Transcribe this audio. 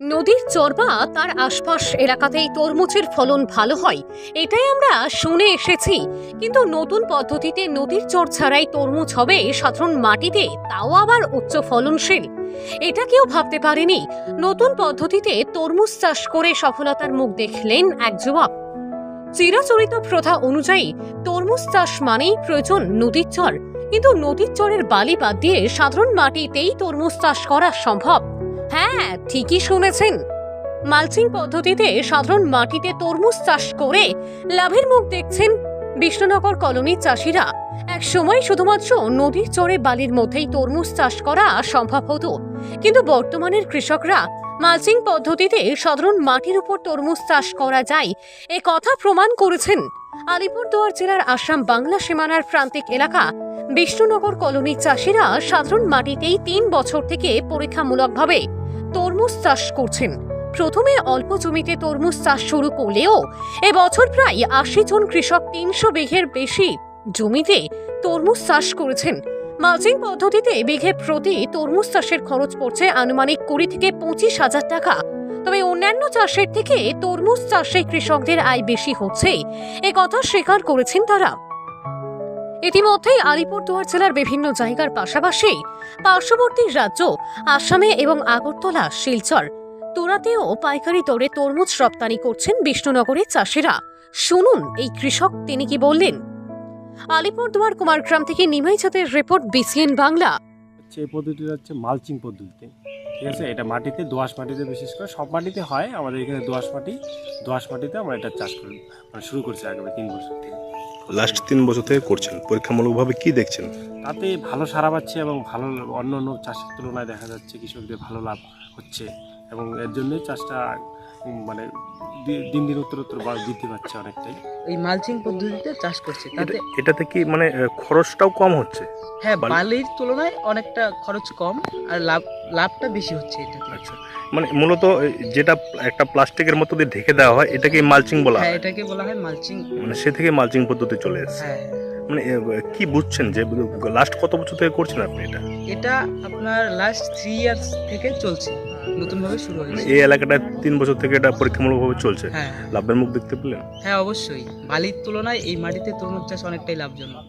নদীর চর বা তার আশপাশ এলাকাতেই তরমুজের ফলন ভালো হয়, এটাই আমরা শুনে এসেছি। কিন্তু নতুন পদ্ধতিতে নদীর চর ছাড়াই তরমুজ হবে সাধারণ মাটিতে, তাও আবার উচ্চ ফলনশীল। এটা কেউ ভাবতে পারেনি। নতুন পদ্ধতিতে তরমুজ চাষ করে সফলতার মুখ দেখলেন এক যুবক। চিরাচরিত প্রথা অনুযায়ী, তরমুজ চাষ মানেই প্রয়োজন নদীর চর। কিন্তু নদীর চরের বালি বাদ দিয়ে সাধারণ মাটিতেই তরমুজ চাষ করা সম্ভব। হ্যাঁ ঠিকই শুনেছেন। মালচিং পদ্ধতিতে সাধারণ মাটিতে তরমুজ চাষ করে লাভের মুখ দেখছেন বিষ্ণুনগর কলোনির চাষিরা। এক সময় শুধুমাত্র নদীর চরে বালির মধ্যেই তরমুজ চাষ করা সম্ভব হতো। কিন্তু বর্তমানের কৃষকরা মালচিং পদ্ধতিতে সাধারণ মাটির উপর তরমুজ চাষ করা যায় এ কথা প্রমাণ করেছেন আলিপুরদুয়ার জেলার আসাম বাংলা সীমানার প্রান্তিক এলাকা। বিষ্ণুনগর কলোনির চাষিরা সাধারণ মাটিতেই তিন বছর থেকে পরীক্ষামূলকভাবে তরমুজ চাষ করছেন। প্রথমে অল্প জমিতে তরমুজ চাষ শুরু করলেও এবছর প্রায় আশি জন কৃষক তিনশো বিঘের বেশি জমিতে তরমুজ চাষ করেছেন। মালচিং পদ্ধতিতে বিঘে প্রতি তরমুজ চাষের খরচ পড়ছে আনুমানিক কুড়ি থেকে পঁচিশ হাজার টাকা। তবে অন্যান্য চাষের থেকে তরমুজ চাষে কৃষকদের আয় বেশি হচ্ছে, এ কথা স্বীকার করেছেন তারা। ইতিমধ্যেই আলিপুরদুয়ার জেলার বিভিন্ন জায়গার পাশাপাশি পার্শ্ববর্তী রাজ্য, আসামে এবং আগরতলা, শিলচর তোরাতেও পাইকারি দরে তরমুজ রপ্তানি করছেন বিষ্ণুনগরের চাষিরা। শুনুন এই কৃষক, তিনি কি বললেন? আলিপুরদুয়ার কুমারগ্রাম থেকে নিমাই জাতের রিপোর্ট বিসিএন বাংলা। হচ্ছে পদ্ধতিটা হচ্ছে মালচিং পদ্ধতিতে। ঠিক আছে? এটা মাটিতে, দোআঁশ মাটিতে বিশেষ করে সব মাটিতে হয়। আমাদের এখানে দোআঁশ মাটি, দোআঁশ মাটিতে আমরা এটা চাষ করি। মানে শুরু করছি আগামী তিন বছর থেকে। লাস্ট তিন বছর থেকে করছেন। পরীক্ষামূলকভাবে কি দেখছেন? তাতে ভালো সারা পাচ্ছে এবং ভালো অন্য অন্য চাষের তুলনায় দেখা যাচ্ছে কৃষকদের ভালো লাভ হচ্ছে এবং এর জন্যই চাষটা মানে দিন দিন উত্তর উত্তর বৃদ্ধি পাচ্ছে অনেকটাই। এই মালচিং পদ্ধতিতে চাষ করছে তাতে এটাতে কি মানে খরচটাও কম হচ্ছে? হ্যাঁ বালি- বালির তুলনায় অনেকটা খরচ কম আর লাভ লাভটা বেশি হচ্ছে এটাতে। আচ্ছা। মানে মূলত যেটা একটা প্লাস্টিকের মতো দিয়ে ঢেকে দেওয়া হয় এটাকে মালচিং বলা হ্যাঁ হয়। এটাকে বলা হয় মালচিং। মানে সে থেকে মালচিং পদ্ধতি চলে এসেছে। হ্যাঁ। মানে কি বুঝছেন যে লাস্ট কত বছর থেকে করছেন আপনি এটা? এটা আপনার লাস্ট থ্রি ইয়ার্স থেকে চলছে নতুনভাবে শুরু মানে হয়েছে এই এলাকাটা তিন বছর থেকে এটা পরীক্ষামূলকভাবে চলছে? হ্যাঁ। লাভের মুখ দেখতে পেলেন? হ্যাঁ অবশ্যই। বালির তুলনায় এই মাটিতে তরমুজ চাষ অনেকটাই লাভজনক।